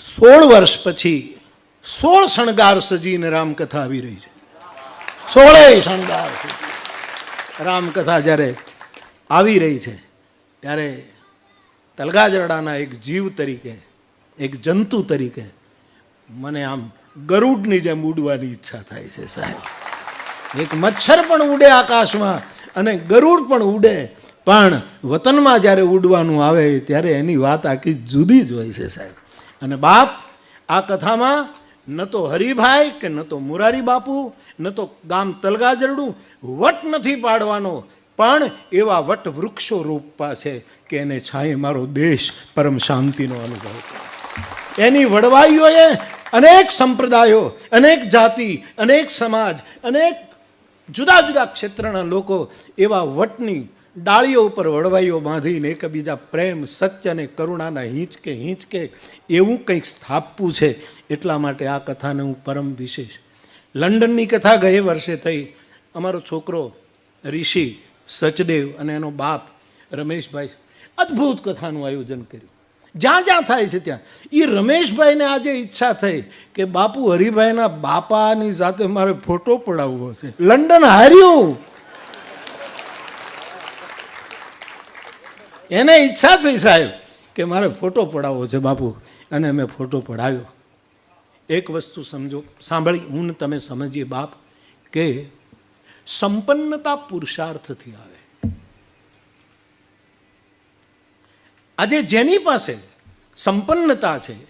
સોળ વર્ષ પછી સોળ શણગાર સજીને રામકથા આવી રહી છે. સોળે શણગાર રામકથા જ્યારે આવી રહી છે, ત્યારે તલગાજરડાના એક જીવ તરીકે, એક જંતુ તરીકે મને આમ ગરુડની જેમ ઉડવાની ઈચ્છા થાય છે સાહેબ. એક મચ્છર પણ ઉડે આકાશમાં અને ગરુડ પણ ઉડે, પણ વતનમાં જ્યારે ઉડવાનું આવે ત્યારે એની વાત આખી જુદી જ હોય છે સાહેબ. અને બાપ આ કથામાં ન તો હરિભાઈ કે ન તો મુરારી બાપુ, ન તો ગામ તલગાજરડું વટ નથી પાડવાનો. પણ એવા વટ વૃક્ષો રોપવા છે કે એને છાંય મારો દેશ પરમ શાંતિનો અનુભવ. એની વડવાઈઓએ અનેક સંપ્રદાયો, અનેક જાતિ, અનેક સમાજ, અનેક જુદા જુદા ક્ષેત્રના લોકો એવા વટની ડાળીઓ ઉપર વડવાઈઓ બાંધીને એકબીજા પ્રેમ, સત્ય અને કરુણાના હિંચકે હિંચકે એવું કંઈક સ્થાપવું છે એટલા માટે આ કથાને હું પરમ વિશેષ. લંડનની કથા ગયે વર્ષે થઈ. અમારો છોકરો ઋષિ સચદેવ અને એનો બાપ રમેશભાઈ અદ્ભુત કથાનું આયોજન કર્યું. જ્યાં જ્યાં થાય છે ત્યાં. એ રમેશભાઈને આજે ઈચ્છા થઈ કે બાપુ હરિભાઈના બાપાની સાથે મારે ફોટો પડાવવો છે. લંડન હાર્યું. એને ઈચ્છા થઈ સાહેબ કે મારે ફોટો પડાવવો છે બાપુ. અને મેં ફોટો પડાવ્યો. એક વસ્તુ સમજો, સાંભળી, હું તમે સમજીએ બાપ કે સંપન્નતા પુરુષાર્થથી આવે. આજે જેની પાસે સંપન્નતા છે,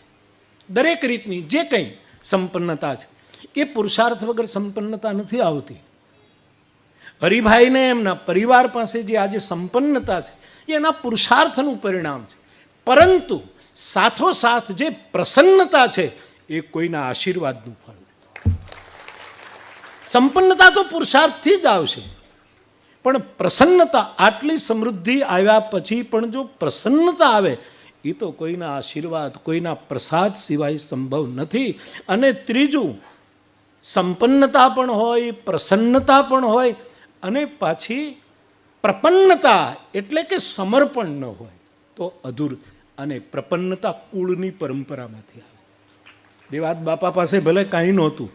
દરેક રીતની જે કંઈ સંપન્નતા છે, એ પુરુષાર્થ વગર સંપન્નતા નથી આવતી. હરિભાઈને એમના પરિવાર પાસે જે આજે સંપન્નતા છે એ એના પુરુષાર્થનું પરિણામ છે. પરંતુ સાથોસાથ જે પ્રસન્નતા છે, એ કોઈના આશીર્વાદનું ફળ સંપન્નતા તો પુરુષાર્થથી જ આવશે. પણ પ્રસન્નતા આટલી સમૃદ્ધિ આવ્યા પછી પણ જો પ્રસન્નતા આવે એ તો કોઈના આશીર્વાદ, કોઈના પ્રસાદ સિવાય સંભવ નથી. અને ત્રીજું, સંપન્નતા પણ હોય, પ્રસન્નતા પણ હોય, અને પાછી પ્રપન્નતા એટલે કે સમર્પણ ન હોય, તો અધૂર અને પ્રપન્નતા કુળની પરંપરામાંથી આવે. દેવાદ બાપા પાસે ભલે કાંઈ નહોતું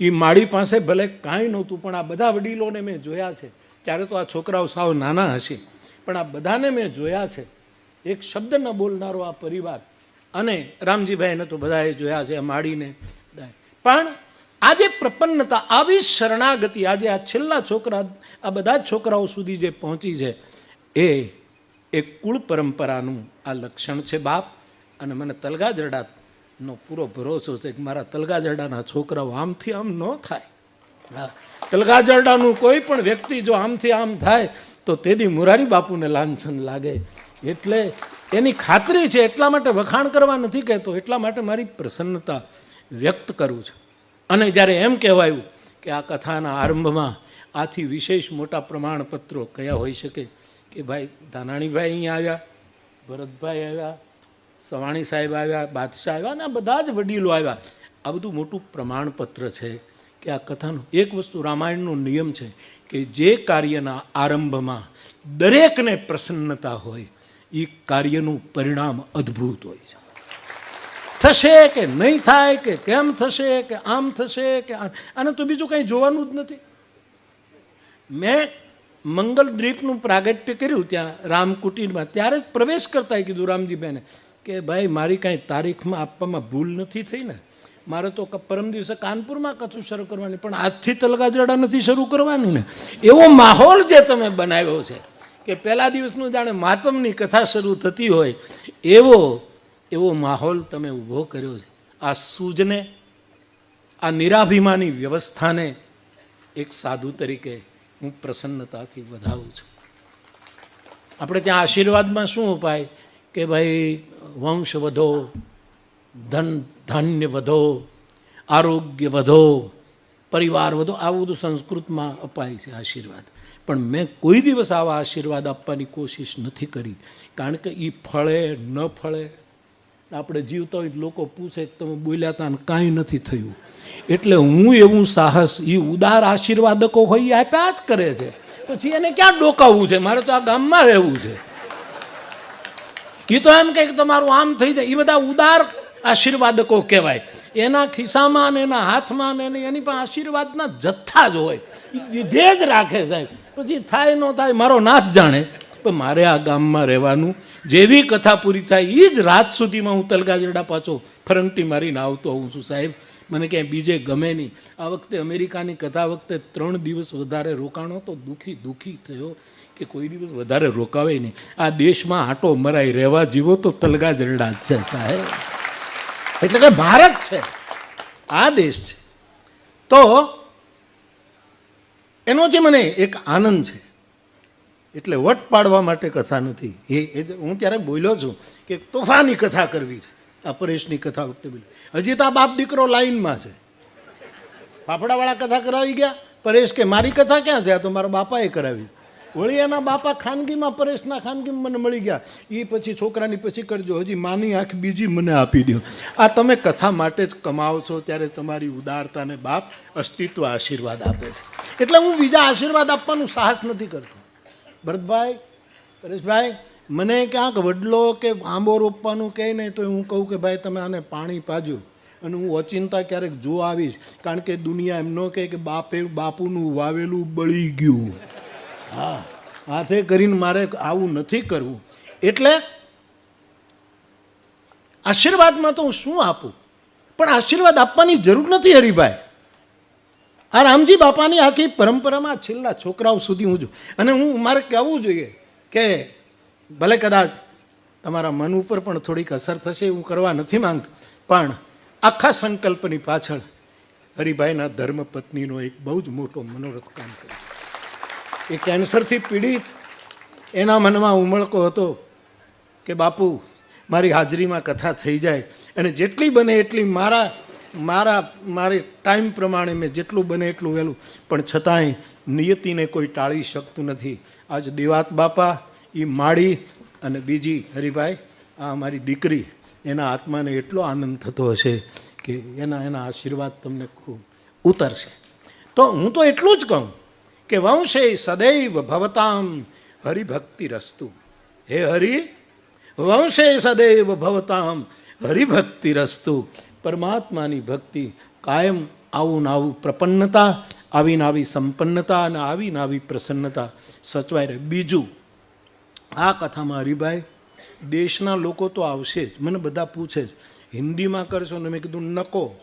એ માળી પાસે ભલે કાંઈ નહોતું, પણ આ બધા વડીલોને મેં જોયા છે. ત્યારે તો આ છોકરાઓ સાવ નાના હશે, પણ આ બધાને મેં જોયા છે. એક શબ્દ ન બોલનારો આ પરિવાર, અને રામજીભાઈને તો બધાએ જોયા છે આ માળીને. પણ આજે પ્રપન્નતા, આવી શરણાગતિ, આજે આ છેલ્લા છોકરા, આ બધા છોકરાઓ સુધી જે પહોંચી છે, એ એક કુળ પરંપરાનું આ લક્ષણ છે બાપ. અને મને તલગાજરડાનો પૂરો ભરોસો છે કે મારા તલગાજરડાના છોકરાઓ આમથી આમ ન થાય. હા. તલગાજરડાનું કોઈ પણ વ્યક્તિ જો આમથી આમ થાય, તો તેદી મુરારી બાપુને લાંછન લાગે. એટલે એની ખાતરી છે એટલા માટે વખાણ કરવા નથી કહેતો, એટલા માટે મારી પ્રસન્નતા વ્યક્ત કરું છું. અને જ્યારે એમ કહેવાયું કે આ કથાના આરંભમાં આથી વિશેષ મોટા પ્રમાણપત્રો કયા હોઈ શકે કે ભાઈ ધાનાણીભાઈ અહીંયા આવ્યા, ભરતભાઈ આવ્યા, સવાણી સાહેબ આવ્યા, બાદશાહ આવ્યા અને આ બધા જ વડીલો આવ્યા. આ બધું મોટું પ્રમાણપત્ર છે કે આ કથાનો એક વસ્તુ રામાયણનો નિયમ છે કે જે કાર્યના આરંભમાં દરેકને પ્રસન્નતા હોય એ કાર્યનું પરિણામ અદ્ભુત હોય છે. થશે કે નહીં થાય કે કેમ થશે કે આમ થશે કે આને તો બીજું કંઈ જોવાનું જ નથી. મેં મંગલ દ્વીપનું પ્રાગટ્ય કર્યું ત્યાં રામકુટીરમાં. ત્યારે જ પ્રવેશ કરતા કીધું રામજી બેને કે ભાઈ, મારી કાંઈ તારીખમાં આપવામાં ભૂલ નથી થઈ ને. મારે તો પરમ દિવસે કાનપુરમાં કથું શરૂ કરવાની, પણ આજથી તલગાજરડા નથી શરૂ કરવાની ને. એવો માહોલ જે તમે બનાવ્યો છે કે પહેલા દિવસનું જાણે માતમની કથા શરૂ થતી હોય, એવો એવો માહોલ તમે ઊભો કર્યો છે. આ સૂજને, આ નિરાભિમાની વ્યવસ્થાને એક સાધુ તરીકે હું પ્રસન્નતાથી વધાવું છું. આપણે ત્યાં આશીર્વાદમાં શું ઉપાય? કે ભાઈ, વંશ વધો, ધન, ધાન્ય વધો, આરોગ્ય વધો, પરિવાર વધો, આવું બધું સંસ્કૃતમાં અપાય છે આશીર્વાદ. પણ મેં કોઈ દિવસ આવા આશીર્વાદ આપવાની કોશિશ નથી કરી. કારણ કે એ ફળે ન ફળે આપણે જીવતા હોય લોકો પૂછે કે તમે બોલ્યા હતા ને કાંઈ નથી થયું. એટલે હું એવું સાહસ, એ ઉદાર આશીર્વાદકો હોય આપ્યા જ કરે છે. પછી એને ક્યાં ડોકાવવું છે? મારે તો આ ગામમાં રહેવું છે. એ તો એમ કહે કે તમારું આમ થઈ જાય. એ બધા ઉદાર આશીર્વાદકો કહેવાય. એના ખિસ્સામાં ને એના હાથમાં ને એની પાસે આશીર્વાદના જથ્થા જ હોય. એ જે જ રાખે સાહેબ. પછી થાય ન થાય મારો નાથ જાણે. પણ મારે આ ગામમાં રહેવાનું. જેવી કથા પૂરી થાય એ જ રાત સુધીમાં હું તલગાજરડા પાછો ફરંગટી મારીને આવતો હોઉં છું, સાહેબ. મને ક્યાંય બીજે ગમે નહીં. આ વખતે અમેરિકાની કથા વખતે ત્રણ દિવસ વધારે રોકાણો તો દુઃખી દુઃખી થયો કે કોઈ દિવસ વધારે રોકાવે નહીં. આ દેશમાં આટો મરાઈ રહેવા જીવો તો તલગાજરડા જ છે, સાહેબ. એટલે કે ભારત છે. આ દેશ છે. તો એનો જે મને એક આનંદ છે એટલે વટ પાડવા માટે કથા નથી. એ એ હું ત્યારે બોલ્યો છું કે તોફાની કથા કરવી છે. આ પરેશની કથા વખતે બોલી. હજી તો આ બાપ દીકરો લાઈનમાં છે. ફાફડાવાળા કથા કરાવી ગયા. પરેશ કે, મારી કથા ક્યાં છે? આ તો મારા બાપાએ કરાવી. વળી એના બાપા ખાનગીમાં, પરેશના ખાનગીમાં મને મળી ગયા. એ પછી છોકરાની પછી કરજો. હજી માની આંખ બીજી મને આપી દો. આ તમે કથા માટે જ કમાવો છો ત્યારે તમારી ઉદારતાને બાપ અસ્તિત્વ આશીર્વાદ આપે છે. એટલે હું બીજા આશીર્વાદ આપવાનું સાહસ નથી કરતો. ભરતભાઈ, પરેશભાઈ, મને ક્યાંક વડલો કે આંબો રોપવાનું કહે ને તો હું કહું કે ભાઈ તમે આને પાણી પાજો. અને હું અચિંતા ક્યારેક જો આવીશ, કારણ કે દુનિયા એમ ન કહે કે બાપે બાપુનું વાવેલું બળી ગયું. હા, હાથે કરીને મારે આવું નથી કરવું. એટલે આશીર્વાદમાં તો હું શું આપું? પણ આશીર્વાદ આપવાની જરૂર નથી હરિભાઈ. આ રામજી બાપાની આખી પરંપરામાં છેલ્લા છોકરાઓ સુધી હું છું અને હું, મારે કહેવું જોઈએ કે ભલે કદાચ તમારા મન ઉપર પણ થોડીક અસર થશે હું કરવા નથી માંગતો પણ આખા સંકલ્પની પાછળ હરિભાઈના ધર્મપત્નીનો એક બહુ જ મોટો મનોરથ કામ કર્યો એ કેન્સરથી પીડિત, એના મનમાં ઉમળકો હતો કે બાપુ, મારી હાજરીમાં કથા થઈ જાય અને જેટલી બને એટલી મારા મારા, મારે ટાઈમ પ્રમાણે મેં જેટલું બને એટલું વહેલું. પણ છતાંય નિયતિને કોઈ ટાળી શકતું નથી. આજ દેવાત બાપા એ માળી અને બીજી હરિભાઈ, આ અમારી દીકરી, એના આત્માને એટલો આનંદ થતો હશે કે એના એના આશીર્વાદ તમને ખૂબ ઉતરશે. તો હું તો એટલું જ કહું કે વંશે સદૈવ ભવતામ હરિભક્તિ રસ્તુ. હે હરિ, વંશે સદૈવ ભવતામ હરિભક્તિ રસ્તુ. પરમાત્માની ભક્તિ કાયમ આવું આવું પ્રપન્નતા, આવીને આવી સંપન્નતા અને આવીને આવી પ્રસન્નતા. સચવાય રહે. બીજું, આ કથામાં હરિભાઈ દેશના લોકો તો આવશે જ. મને બધા પૂછે જ હિન્દીમાં કરશો ને? મેં કીધું, નકો.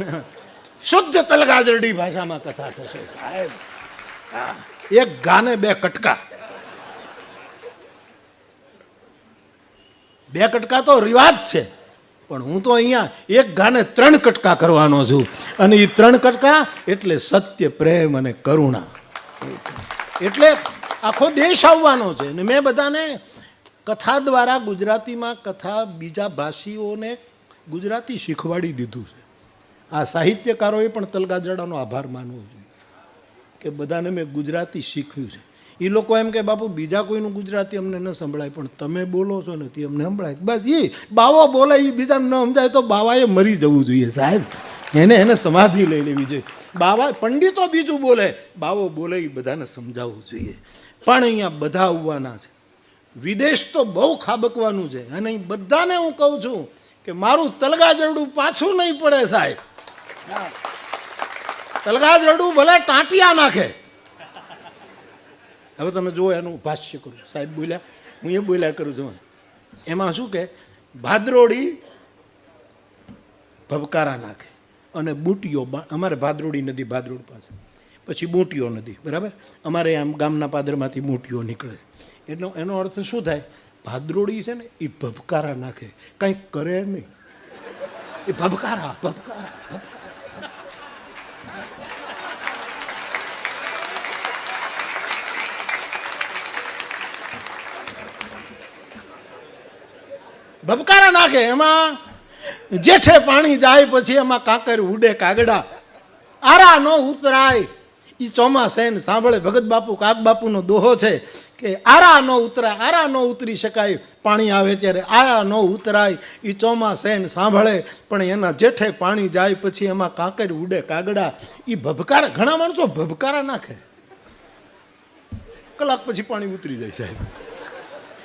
શુદ્ધ તલગાજરડી ભાષામાં કથા થશે. સાહેબ એક ગાને બે કટકા. બે કટકા તો રિવાજ છે. પણ હું તો અહીંયા એક ગાને ત્રણ કટકા કરવાનો છું. અને એ ત્રણ કટકા એટલે સત્ય, પ્રેમ અને કરુણા. એટલે આખો દેશ આવવાનો છે. અને મેં બધાને કથા દ્વારા ગુજરાતીમાં કથા બીજા ભાષીઓને ગુજરાતી શીખવાડી દીધું છે. આ સાહિત્યકારોએ પણ તલગાજડાનો આભાર માનવો જોઈએ. કે બધાને મેં ગુજરાતી શીખવ્યું છે. એ લોકો એમ કે, બાપુ, બીજા કોઈનું ગુજરાતી અમને ન સંભળાય, પણ તમે બોલો છો ને તે અમને સંભળાય. બસ એ બાવો બોલે એ બીજાને ન સમજાય તો બાવાએ મરી જવું જોઈએ, સાહેબ. એને એને સમાધિ લઈ લેવી જોઈએ. બાવા, પંડિતો બીજું બોલે, બાવો, બોલે એ બધાને સમજાવવું જોઈએ. પણ અહીંયા બધા આવવાના છે. વિદેશ તો બહુ ખાબકવાનું છે. અને અહીં બધાને હું કહું છું કે, મારું તલગાજરડું પાછું નહીં પડે, સાહેબ. તલગાજરડું ભલે ટાંટિયા નાખે હવે તમે જુઓ એનું ભાષ્ય કરું. સાહેબ બોલ્યા, હું એ બોલ્યા કરું છું. એમાં શું કે, ભાદરોડી ભબકારા નાખે અને બૂટીઓ અમારે ભાદરોડી નદી ભાદરોડ પાસે. પછી બૂટીઓ નદી, બરાબર? અમારે આમ ગામના પાદરમાંથી બૂટીઓ નીકળે. એનો એનો અર્થ શું થાય? ભાદરોડી છે ને એ ભબકારા નાખે. કંઈક કરે નહીં. એ ભબકારા ભબકારા ભબકારા. નાખે, એમાં જેઠે પાણી જાય પછી એમાં કાંકર ઉડે કાગડા. આરા નો ઉતરાય. એ ચોમાસે સાંભળે. ભગત બાપુ કાક બાપુનો દોહો છે કે આરા નો ઉતરાય, આરા નો ઉતરી શકાય. પાણી આવે ત્યારે આરા નો ઉતરાય. એ ચોમાસે સાંભળે. પણ એના જેઠે પાણી જાય પછી એમાં કાંકર ઉડે કાગડા. એ ભભકારા, ઘણા માણસો ભભકારા નાખે. કલાક પછી પાણી ઉતરી જાય સાહેબ.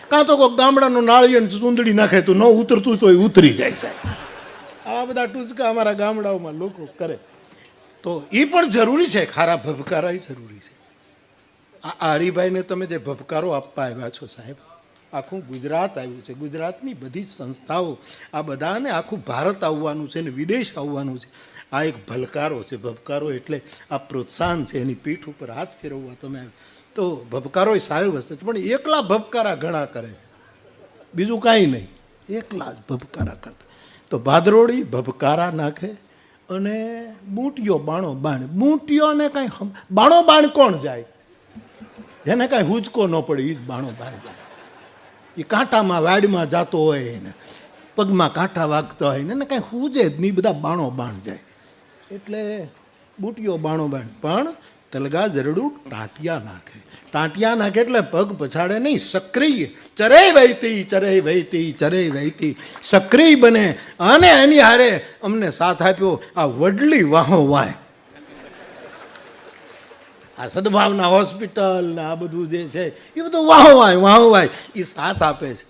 કાં તો કોઈ ગામડાનું નાળિયેર ચૂંદડી નાખે તો ન ઉતરતું તો એ ઉતરી જાય સાહેબ. આવા બધા ટૂચકા અમારા ગામડાઓમાં લોકો કરે. તો એ પણ જરૂરી છે, ખારા ભભકારા જરૂરી છે. આ આ હરિભાઈને તમે જે ભભકારો આપવા આવ્યા છો સાહેબ, આખું ગુજરાત આવ્યું છે. ગુજરાતની બધી જ સંસ્થાઓ આ બધાને આખું ભારત આવવાનું છે ને વિદેશ આવવાનું છે. આ એક ભલકારો છે. ભભકારો એટલે આ પ્રોત્સાહન છે. એની પીઠ ઉપર હાથ ફેરવવા તમે આવ્યા. તો ભબકારો એ સારી વસ્તુ છે. પણ એકલા ભબકારા ઘણા કરે બીજું કાંઈ નહીં. એકલા જ ભપકારા કરતા. તો ભાદરોડી ભબકારા નાખે અને બૂંટીઓ બાણો બાણ. બૂંટીઓને કાંઈ બાણો બાણ કોણ જાય? જેને કાંઈ હુંચકો ન પડે એ જ બાણો બાણ જાય. એ કાંટામાં, વાડમાં જતો હોય ને પગમાં કાંટા વાગતા હોય ને એને કાંઈ હુજે જ નહીં બધા બાણો બાણ જાય. એટલે બૂટીઓ બાણો બાણ. પણ તલગા જરડું ટાંટિયા નાખે. ટાંટિયા નાખે એટલે પગ પછાડે નહીં, સક્રિય. ચરે વહેતી ચરે વહેતી ચરે વહેતી. સક્રિય બને. અને એની હારે અમને સાથ આપ્યો, આ વડલી વાહો વાય. આ સદભાવના હોસ્પિટલ ને આ બધું જે છે, એ બધું વાહો વાય વાહો વાય. એ સાથ આપે છે.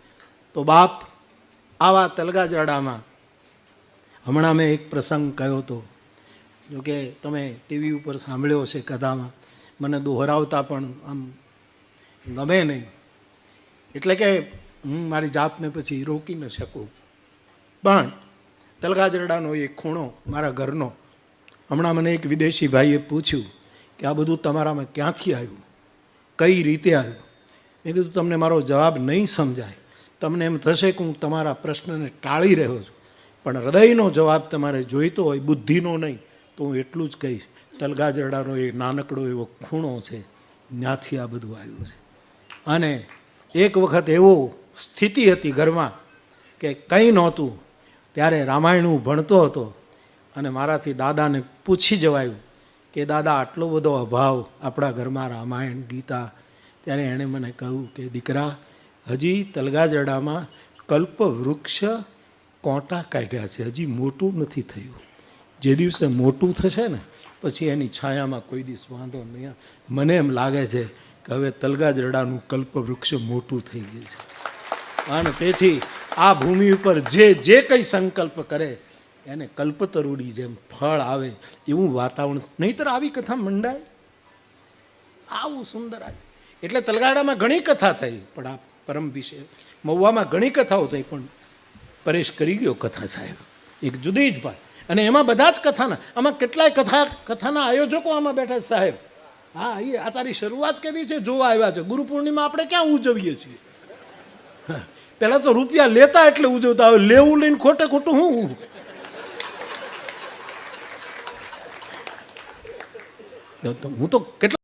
તો બાપ, આવા તલગાજરડામાં હમણાં મેં એક પ્રસંગ કહ્યો હતો. જોકે તમે ટીવી ઉપર સાંભળ્યો છે કથામાં, મને દોહરાવતા પણ આમ ગમે નહીં. એટલે કે હું મારી જાતને પછી રોકી ન શકું. પણ તલગાજરડાનો એક ખૂણો મારા ઘરનો. હમણાં મને એક વિદેશી ભાઈએ પૂછ્યું કે આ બધું તમારામાં ક્યાંથી આવ્યું? કઈ રીતે આવ્યું? મેં કીધું, તમને મારો જવાબ નહીં સમજાય. તમને એમ થશે કે હું તમારા પ્રશ્નને ટાળી રહ્યો છું. પણ હૃદયનો જવાબ તમારે જોઈતો હોય, બુદ્ધિનો નહીં. તો હું એટલું જ કહીશ, તલગાજરડાનો એક નાનકડો એવો ખૂણો છે, ત્યાંથી આ બધું આવ્યું છે. અને એક વખત એવો સ્થિતિ હતી ઘરમાં કે કંઈ નહોતું, ત્યારે રામાયણ હું ભણતો હતો અને મારાથી દાદાને પૂછી જવાયું કે, દાદા, આટલો બધો અભાવ આપણા ઘરમાં રામાયણ, ગીતા, ત્યારે એણે મને કહ્યું કે, દીકરા, હજી તલગાજરડામાં કલ્પ વૃક્ષ કોટા કાઢ્યા છે, હજી મોટું નથી થયું. જે દિવસે મોટું થશે ને, પછી એની છાયામાં કોઈ દિવસ વાંધો નહીં મને એમ લાગે છે કે હવે તલગાજરડાનું કલ્પ વૃક્ષ મોટું થઈ ગયું છે. અને તેથી આ ભૂમિ ઉપર જે જે કંઈ સંકલ્પ કરે, એને કલ્પતરુડી જેમ ફળ આવે એવું વાતાવરણ. નહીંતર આવી કથા મંડાય. આવું સુંદર આવે એટલે તલગાડામાં ઘણી કથા થઈ, પણ આ પરમ વિશે. મહુવામાં ઘણી કથાઓ થઈ, પણ પરેશ કરી ગયો કથા સાહેબ. એક જુદી જ વાત. અને એમાં બધા જ કથાના, આમાં કેટલાય કથા, કથાના આયોજકો આમાં બેઠા સાહેબ. હા એ આ તારી શરૂઆત કેવી છે? જોવા આવ્યા છે. ગુરુ પૂર્ણિમા આપણે ક્યાં ઉજવીએ છીએ? પહેલાં તો રૂપિયા લેતા એટલે ઉજવતા હવે લેવું લઈને ખોટે ખોટું હું? હું તો કેટલા